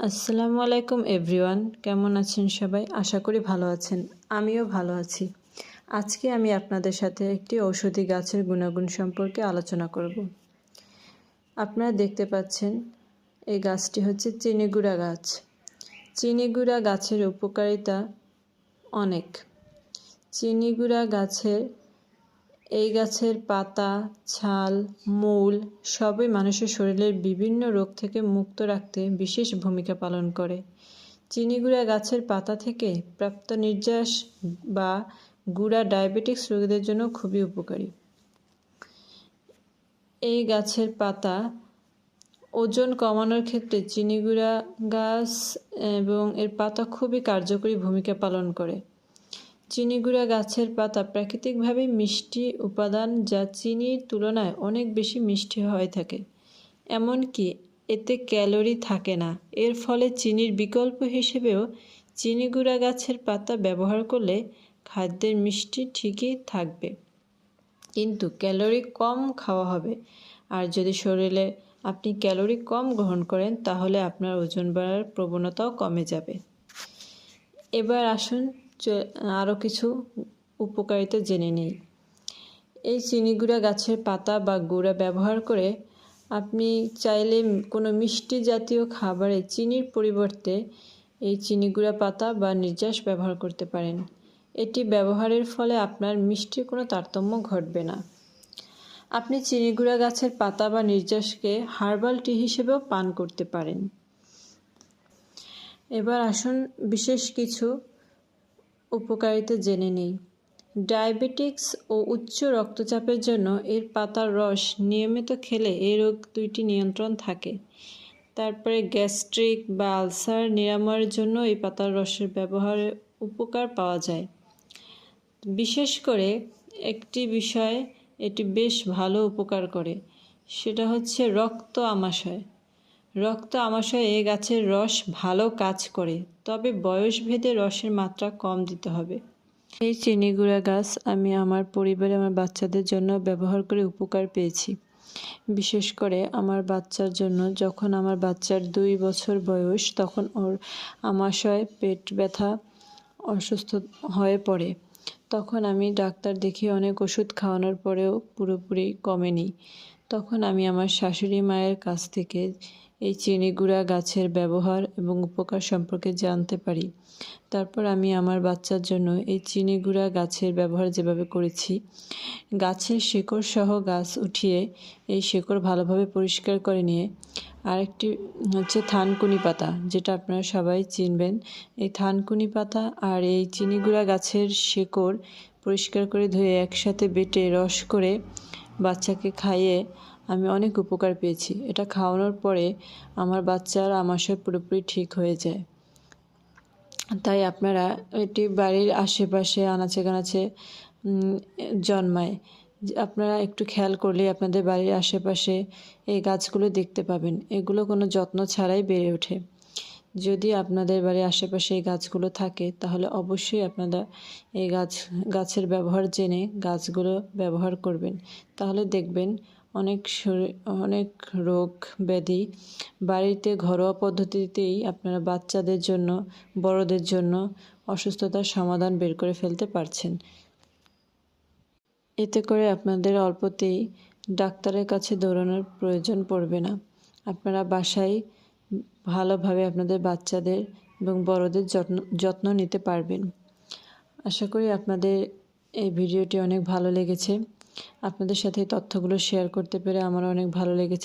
আসসালামু আলাইকুম, এভরিওয়ান। কেমন আছেন সবাই? আশা করি ভালো আছেন। আমিও ভালো আছি। আজকে আমি আপনাদের সাথে একটি ঔষধি গাছের গুণাগুণ সম্পর্কে আলোচনা করব। আপনারা দেখতে পাচ্ছেন, এই গাছটি হচ্ছে চিনিগুড়া গাছ। চিনিগুড়া গাছের উপকারিতা অনেক। চিনিগুড়া গাছের এই গাছের পাতা, ছাল, মূল সবই মানুষের শরীরের বিভিন্ন রোগ থেকে মুক্ত রাখতে বিশেষ ভূমিকা পালন করে। চিনিগুড়া গাছের পাতা থেকে প্রাপ্ত নির্যাস বা গুড়া ডায়াবেটিক্স রোগীদের জন্য খুবই উপকারী। এই গাছের পাতা ওজন কমানোর ক্ষেত্রে চিনিগুড়া গাছ এবং এর পাতা খুবই কার্যকরী ভূমিকা পালন করে। চিনিগুড়া গাছের পাতা প্রাকৃতিকভাবে মিষ্টি উপাদান যা চিনির তুলনায় অনেক বেশি মিষ্টি হয়ে থাকে। এমনকি এতে ক্যালোরি থাকে না। এর ফলে চিনির বিকল্প হিসেবেও চিনিগুড়া গাছের পাতা ব্যবহার করলে খাদ্যের মিষ্টি ঠিকই থাকবে। কিন্তু ক্যালোরি কম খাওয়া হবে। আর যদি শরীরে আপনি ক্যালোরি কম গ্রহণ করেন, তাহলে আপনার ওজন বাড়ার প্রবণতাও কমে যাবে। এবার আসুন আরও কিছু উপকারিতা জেনে নিই। এই চিনি গুঁড়া গাছের পাতা বা গুঁড়া ব্যবহার করে আপনি চাইলে কোনো মিষ্টি জাতীয় খাবারে চিনির পরিবর্তে এই চিনি গুঁড়া পাতা বা নির্যাস ব্যবহার করতে পারেন। এটি ব্যবহারের ফলে আপনার মিষ্টির কোনো তারতম্য ঘটবে না। আপনি চিনি গুঁড়া গাছের পাতা বা নির্যাসকে হার্বাল টি হিসেবেও পান করতে পারেন। এবার আসুন বিশেষ কিছু উপকারিতা জেনে নিই। ডায়াবেটিক্স ও উচ্চ রক্তচাপের জন্য এর পাতার রস নিয়মিত খেলে এই রোগ দুইটি নিয়ন্ত্রণ থাকে। তারপরে গ্যাস্ট্রিক বা আলসার নিরাময়ের জন্য এই পাতার রসের ব্যবহারে উপকার পাওয়া যায়। বিশেষ করে একটি বিষয় এটি বেশ ভালো উপকার করে, সেটা হচ্ছে রক্ত আমাশয়। রক্ত আমাশয় এ গাছের রস ভালো কাজ করে, তবে বয়স ভেদে রসের মাত্রা কম দিতে হবে। এই চিনি গুঁড়া গাছ আমি আমার পরিবারে আমার বাচ্চাদের জন্য ব্যবহার করে উপকার পেয়েছি। বিশেষ করে আমার বাচ্চার জন্য যখন আমার বাচ্চার দুই বছর বয়স, তখন ওর আমাশয় পেট ব্যথা, অসুস্থ হয়ে পড়ে। তখন আমি ডাক্তার দেখিয়ে অনেক ওষুধ খাওয়ানোর পরেও পুরোপুরি কমেনি। তখন আমি আমার শাশুড়ি মায়ের কাছ থেকে এই চিনি গুঁড়া গাছের ব্যবহার এবং উপকার সম্পর্কে জানতে পারি। তারপর আমি আমার বাচ্চার জন্য এই চিনি গুঁড়া গাছের ব্যবহার যেভাবে করেছি, গাছের শেকড় সহ গাছ উঠিয়ে এই শেকড় ভালোভাবে পরিষ্কার করে নিয়ে আরেকটি হচ্ছে থানকুনি পাতা, যেটা আপনারা সবাই চিনবেন। এই থানকুনি পাতা আর এই চিনি গুঁড়া গাছের শেকড় পরিষ্কার করে ধুয়ে একসাথে বেটে রস করে বাচ্চাকে খাইয়ে আমি অনেক উপকার পেয়েছি। এটা খাওয়ানোর পরে আমার বাচ্চার আমাশয় পুরোপুরি ঠিক হয়ে যায়। তাই আপনারা এটি বাড়ির আশেপাশে আনাচে কানাচে জন্মায়। আপনারা একটু খেয়াল করলে আপনাদের বাড়ির আশেপাশে এই গাছগুলো দেখতে পাবেন। এগুলো কোনো যত্ন ছাড়াই বেড়ে ওঠে। যদি আপনাদের বাড়ির আশেপাশে এই গাছগুলো থাকে, তাহলে অবশ্যই আপনারা এই গাছ, গাছের ব্যবহার জেনে গাছগুলো ব্যবহার করবেন। তাহলে দেখবেন অনেক অনেক রোগ ব্যাধি। বাড়িতে ঘরোয়া পদ্ধতিতেই আপনারা বাচ্চাদের জন্য, বড়দের জন্য অসুস্থতার সমাধান বের করে ফেলতে পারছেন। এতে করে আপনাদের অল্পতেই ডাক্তারের কাছে দৌড়ানোর প্রয়োজন পড়বে না। আপনারা বাসায় ভালোভাবে আপনাদের বাচ্চাদের এবং বড়দের যত্ন যত্ন নিতে পারবেন। আশা করি আপনাদের এই ভিডিওটি অনেক ভালো লেগেছে। আপনাদের সাথে তথ্যগুলো শেয়ার করতে পেরে আমার অনেক ভালো লেগেছে।